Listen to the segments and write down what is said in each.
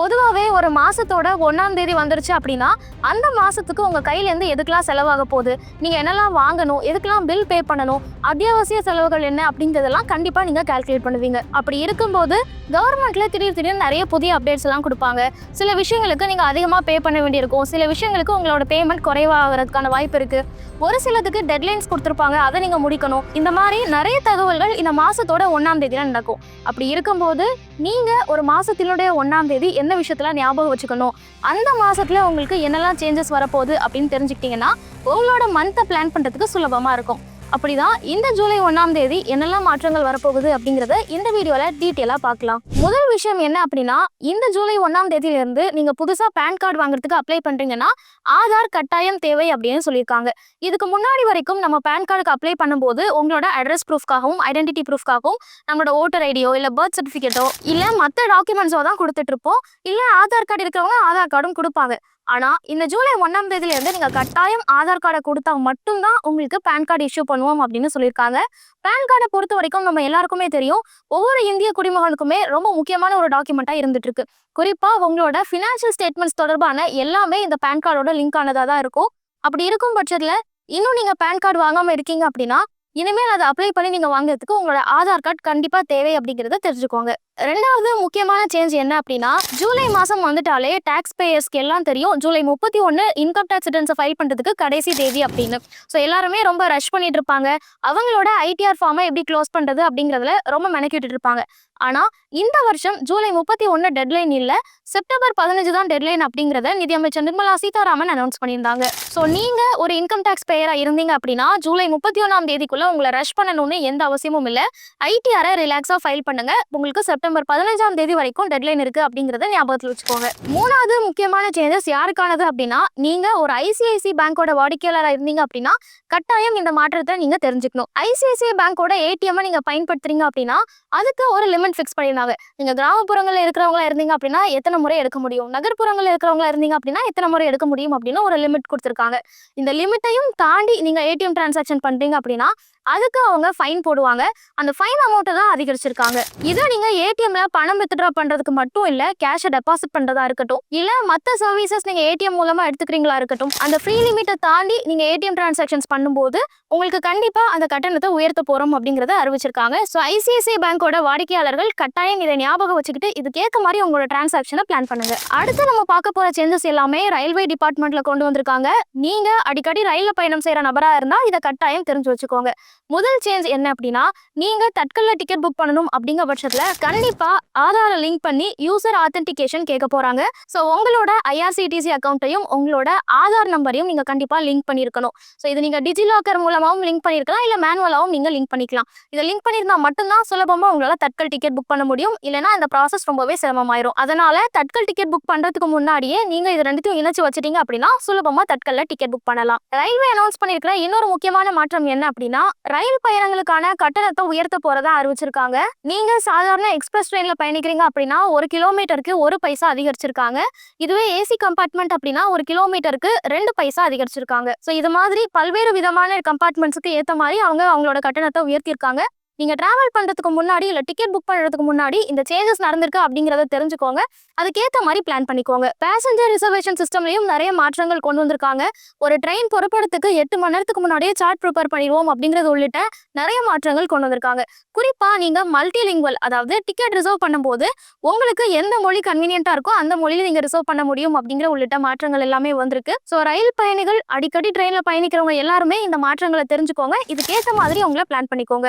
பொதுவாகவே ஒரு மாசத்தோட ஒன்றாம் தேதி வந்துருச்சு அப்படின்னா அந்த மாசத்துக்கு உங்க கையிலேருந்து எதுக்கெல்லாம் செலவாக போகுது? நீங்க என்னெல்லாம் வாங்கணும்? எதுக்கெல்லாம் பில் பே பண்ணணும்? அத்தியாவசிய செலவுகள் என்ன? அப்படிங்கிறதெல்லாம் கண்டிப்பா நீங்க கால்குலேட் பண்ணுவீங்க. அப்படி இருக்கும்போது கவர்மெண்ட்ல திடீர் திடீர்னு நிறைய புதிய அப்டேட்ஸ் எல்லாம் கொடுப்பாங்க. சில விஷயங்களுக்கு நீங்க அதிகமாக பே பண்ண வேண்டியிருக்கும். சில விஷயங்களுக்கு உங்களோட பேமெண்ட் குறைவாகிறதுக்கான வாய்ப்பு இருக்கு. ஒரு சிலதுக்கு டெட்லைன்ஸ் கொடுத்துருப்பாங்க. அதை நீங்க முடிக்கணும். இந்த மாதிரி நிறைய தகவல்கள் இந்த மாசத்தோட ஒன்றாம் தேதியில நடக்கும். அப்படி இருக்கும்போது நீங்க ஒரு மாசத்தினுடைய ஒன்றாம் தேதி எந்த விஷயத்துல ஞாபகம் வச்சுக்கணும். அந்த மாதத்தில் உங்களுக்கு என்னெல்லாம் சேஞ்சஸ் வரப்போகுது அப்படின்னு தெரிஞ்சுக்கிட்டீங்கன்னா உங்களோட மந்த்தை பிளான் பண்றதுக்கு சுலபமாக இருக்கும். அப்படிதான் இந்த ஜூலை ஒன்றாம் தேதி என்னெல்லாம் மாற்றங்கள் வரப்போகுது அப்படிங்கிறத இந்த வீடியோல டீட்டெயிலாக பார்க்கலாம். முதல் விஷயம் என்ன அப்படின்னா இந்த ஜூலை ஒன்றாம் தேதியிலிருந்து நீங்க புதுசா பேன் கார்டு வாங்குறதுக்கு அப்ளை பண்றீங்கன்னா ஆதார் கட்டாயம் தேவை அப்படின்னு சொல்லியிருக்காங்க. இதுக்கு முன்னாடி வரைக்கும் நம்ம பேன் கார்டுக்கு அப்ளை பண்ணும்போது உங்களோட அட்ரஸ் ப்ரூஃப்காகவும் ஐடென்டிட்டி ப்ரூஃப்காகவும் நம்மளோட ஓட்டர் ஐடியோ இல்லை பர்த் சர்டிஃபிகேட்டோ இல்லை மற்ற டாக்குமெண்ட்ஸோ தான் கொடுத்துட்டு இருப்போம். இல்லை ஆதார் கார்டு இருக்கிறவங்க ஆதார் கார்டும் கொடுப்பாங்க. ஆனா இந்த ஜூலை ஒன்றாம் தேதியில இருந்து நீங்க கட்டாயம் ஆதார் கார்டை கொடுத்தா மட்டும்தான் உங்களுக்கு பேன் கார்டு இஷ்யூ பண்ணுவோம் அப்படின்னு சொல்லியிருக்காங்க. பேன் கார்டை பொறுத்த வரைக்கும் நம்ம எல்லாருக்குமே தெரியும். ஒவ்வொரு இந்திய குடிமகனுக்குமே ரொம்ப முக்கியமான ஒரு டாக்குமெண்ட்டா இருந்துட்டு இருக்கு குறிப்பா உங்களோட ஃபினான்ஷியல் ஸ்டேட்மெண்ட்ஸ் தொடர்பான எல்லாமே இந்த பேன் கார்டோட லிங்க் ஆனதா தான் இருக்கும். அப்படி இருக்கும் பட்சத்துல இன்னும் நீங்க பேன் கார்டு வாங்காம இருக்கீங்க அப்படின்னா இனிமேல் அதை அப்ளை பண்ணி நீங்கள் வாங்குறதுக்கு உங்களோட ஆதார் கார்டு கண்டிப்பாக தேவை அப்படிங்கிறத தெரிஞ்சுக்கோங்க. ரெண்டாவது முக்கியமான சேஞ்ச் என்ன அப்படின்னா ஜூலை மாதம் வந்துட்டாலே டேக்ஸ் பேயர்ஸ்க்கு எல்லாம் தெரியும். ஜூலை முப்பத்தி ஒன்று இன்கம் டேக்ஸ் ரிட்டர்ன்ஸை ஃபைல் பண்ணுறதுக்கு கடைசி தேதி அப்படின்னு. ஸோ எல்லாருமே ரொம்ப ரஷ் பண்ணிட்டு இருப்பாங்க. அவங்களோட ஐடிஆர் ஃபார்மை எப்படி க்ளோஸ் பண்ணுறது அப்படிங்கறதுல ரொம்ப மெனக்கிட்டு இருப்பாங்க. ஆனால் இந்த வருஷம் ஜூலை முப்பத்தி ஒன்று டெட்லைன் இல்லை செப்டம்பர் பதினஞ்சு தான் டெட்லைன் அப்படிங்கிறத நிதியமைச்சர் நிர்மலா சீதாராமன் அனௌன்ஸ் பண்ணியிருந்தாங்க. ஸோ நீங்கள் ஒரு இன்கம் டேக்ஸ் பேயராக இருந்தீங்க அப்படின்னா ஜூலை முப்பத்தி ஒன்றாம் தேதிக்குள்ள உங்களை ரஷ் பண்ணணும்னு எந்த அவசியமும் இல்லை. ஐடிஆரை ரிலாக்ஸா ஃபைல் பண்ணுங்க. உங்களுக்கு செப்டம்பர் பதினஞ்சாம் தேதி வரைக்கும் டெட்லைன் இருக்கு அப்படிங்கறத ஞாபகத்தில் வச்சுக்கோங்க. மூணாவது முக்கியமான சேஞ்சஸ் யாருக்கானது அப்படின்னா நீங்க ஒரு ஐசிஐசி பேங்கோட வாடிக்கையாளராக இருந்தீங்க அப்படின்னா கட்டாயம் இந்த மாற்றத்தை நீங்க தெரிஞ்சுக்கணும். ஐசிஐசிஐ பேங்கோட ஏடிஎம் நீங்க பயன்படுத்துறீங்க அப்படின்னா அதுக்கு ஒரு லிமிட் ஃபிக்ஸ் பண்ணியிருந்தாங்க நீங்க கிராமப்புறங்களில் இருக்கிறவங்களா இருந்தீங்க அப்படின்னா எத்தனை முறை எடுக்க முடியும்? நகர்ப்புறங்களில் இருக்கிறவங்களா இருந்தீங்க அப்படின்னா எத்தனை முறை எடுக்க முடியும் அப்படின்னு ஒரு லிமிட் கொடுத்துருக்காங்க. இந்த லிமிட்டையும் தாண்டி நீங்க ஏடிஎம் டிரான்சாக்ஷன் பண்றீங்க அப்படின்னா அதுக்கு அவங்க ஃபைன் போடுவாங்க. அந்த ஃபைன் அமௌண்ட்டை தான் அதிகரிச்சிருக்காங்க. இதை நீங்க ஏடிஎம்ல பணம் வித்ட்ரா பண்றதுக்கு மட்டும் இல்ல கேஷை டெபாசிட் பண்றதா இருக்கட்டும் இல்ல மத்த சர்வீசஸ் நீங்க ஏடிஎம் மூலமா எடுத்துக்கிறீங்களா இருக்கட்டும் அந்த ஃப்ரீ லிமிட்டை தாண்டி நீங்க ஏடிஎம் டிரான்சாக்ஷன்ஸ் பண்ணும்போது உங்களுக்கு கண்டிப்பா அந்த கட்டணத்தை உயர்த்த போறோம் அப்படிங்கறத அறிவிச்சிருக்காங்க. ஸோ ஐசிஐசிஐ பேங்கோட வாடிக்கையாளர்கள் கட்டாயம் இதை ஞாபகம் வச்சுக்கிட்டு இது கேட்க மாதிரி உங்களோட டிரான்சாக்ஷனை பிளான் பண்ணுங்க. அடுத்து நம்ம பார்க்க போற சேஞ்சஸ் எல்லாமே ரயில்வே டிபார்ட்மெண்ட்ல கொண்டு வந்திருக்காங்க. நீங்க அடிக்கடி ரயில்ல பயணம் செய்யற நபரா இருந்தா இதை கட்டாயம் தெரிஞ்சு வச்சுக்கோங்க. முதல் சேஞ்ச் என்ன அப்படின்னா நீங்க தட்கல்ல டிக்கெட் புக் பண்ணணும் அப்படிங்கிற பட்சத்துல கண்டிப்பா ஆதார லிங்க் பண்ணி யூசர் ஆத்தென்டிகேஷன் கேட்க போறாங்க. ஸோ உங்களோட ஐஆர்சிடிசி அக்கௌண்ட்டையும் உங்களோட ஆதார் நம்பரையும் நீங்க கண்டிப்பா லிங்க் பண்ணியிருக்கணும். ஸோ இது நீங்க டிஜிலாக்கர் மூலமாகவும் லிங்க் பண்ணியிருக்கலாம் இல்ல மேனுவலாகவும் நீங்க லிங்க் பண்ணிக்கலாம். இதை லிங்க் பண்ணியிருந்தா மட்டும்தான் சுலபமா உங்களால தட்கல் டிக்கெட் புக் பண்ண முடியும். இல்லைன்னா இந்த ப்ராசஸ் ரொம்பவே சிரமமாயிரும். அதனால தட்கல் டிக்கெட் புக் பண்றதுக்கு முன்னாடியே நீங்க இது ரெண்டுத்தையும் இணைச்சு வச்சிட்டீங்க அப்படின்னா சுலபமா தட்கல்ல டிக்கெட் புக் பண்ணலாம். ரயில்வே அனௌன்ஸ் பண்ணிருக்கிற இன்னொரு முக்கியமான மாற்றம் என்ன அப்படின்னா ரயில் பயணங்களுக்கான கட்டணத்தை உயர்த்த போறதா அறிவிச்சிருக்காங்க. நீங்க சாதாரண எக்ஸ்பிரஸ் ட்ரெயின்ல பயணிக்கிறீங்க அப்படின்னா ஒரு கிலோமீட்டருக்கு ஒரு பைசா அதிகரிச்சிருக்காங்க. இதுவே ஏசி கம்பார்ட்மெண்ட் அப்படின்னா ஒரு கிலோமீட்டருக்கு ரெண்டு பைசா அதிகரிச்சிருக்காங்க. ஸோ இது மாதிரி பல்வேறு விதமான கம்பார்ட்மெண்ட்ஸுக்கு ஏத்த மாதிரி அவங்க அவங்களோட கட்டணத்தை உயர்த்தியிருக்காங்க. நீங்க டிராவல் பண்றதுக்கு முன்னாடி இல்ல டிக்கெட் புக் பண்றதுக்கு முன்னாடி இந்த சேஞ்சஸ் நடந்திருக்கு அப்படிங்கறத தெரிஞ்சுக்கோங்க. அதுக்கேத்த மாதிரி பிளான் பண்ணிக்கோங்க. பேசஞ்சர் ரிசர்வேஷன் சிஸ்டம்லயும் நிறைய மாற்றங்கள் கொண்டு வந்திருக்காங்க. ஒரு ட்ரெயின் புறப்படுறதுக்கு எட்டு மணி நேரத்துக்கு முன்னாடியே சார்ட் ப்ரிப்பேர் பண்ணிடுவோம் அப்படிங்கிறது உள்ளிட்ட நிறைய மாற்றங்கள் கொண்டு வந்திருக்காங்க. குறிப்பா நீங்க மல்டிலிங்குவல் அதாவது டிக்கெட் ரிசர்வ் பண்ணும்போது உங்களுக்கு எந்த மொழி கன்வீனியண்ட்டாக இருக்கோ அந்த மொழியில நீங்க ரிசர்வ் பண்ண முடியும் அப்படிங்கிற உள்ளிட்ட மாற்றங்கள் எல்லாமே வந்திருக்கு. ஸோ ரயில் பயணிகள் அடிக்கடி ட்ரெயினில் பயணிக்கிறவங்க எல்லாருமே இந்த மாற்றங்களை தெரிஞ்சுக்கோங்க. இதுக்கேற்ற மாதிரி உங்களை பிளான் பண்ணிக்கோங்க.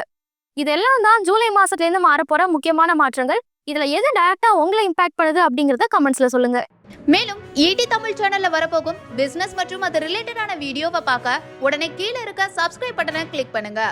இதெல்லாம் தான் ஜூலை மாசத்துலேருந்து மாறப்போற முக்கியமான மாற்றங்கள். இதுல எது டைரக்டா உங்களை இம்பாக்ட் பண்ணுது அப்படிங்கறத கமெண்ட்ஸ்ல சொல்லுங்க. மேலும் ஈடி தமிழ் சேனல்ல வரப்போகும் பிசினஸ் மற்றும் அது ரிலேட்டடான வீடியோவை பார்க்க உடனே கீழே இருக்க சப்ஸ்கிரைப் பட்டனை கிளிக் பண்ணுங்க.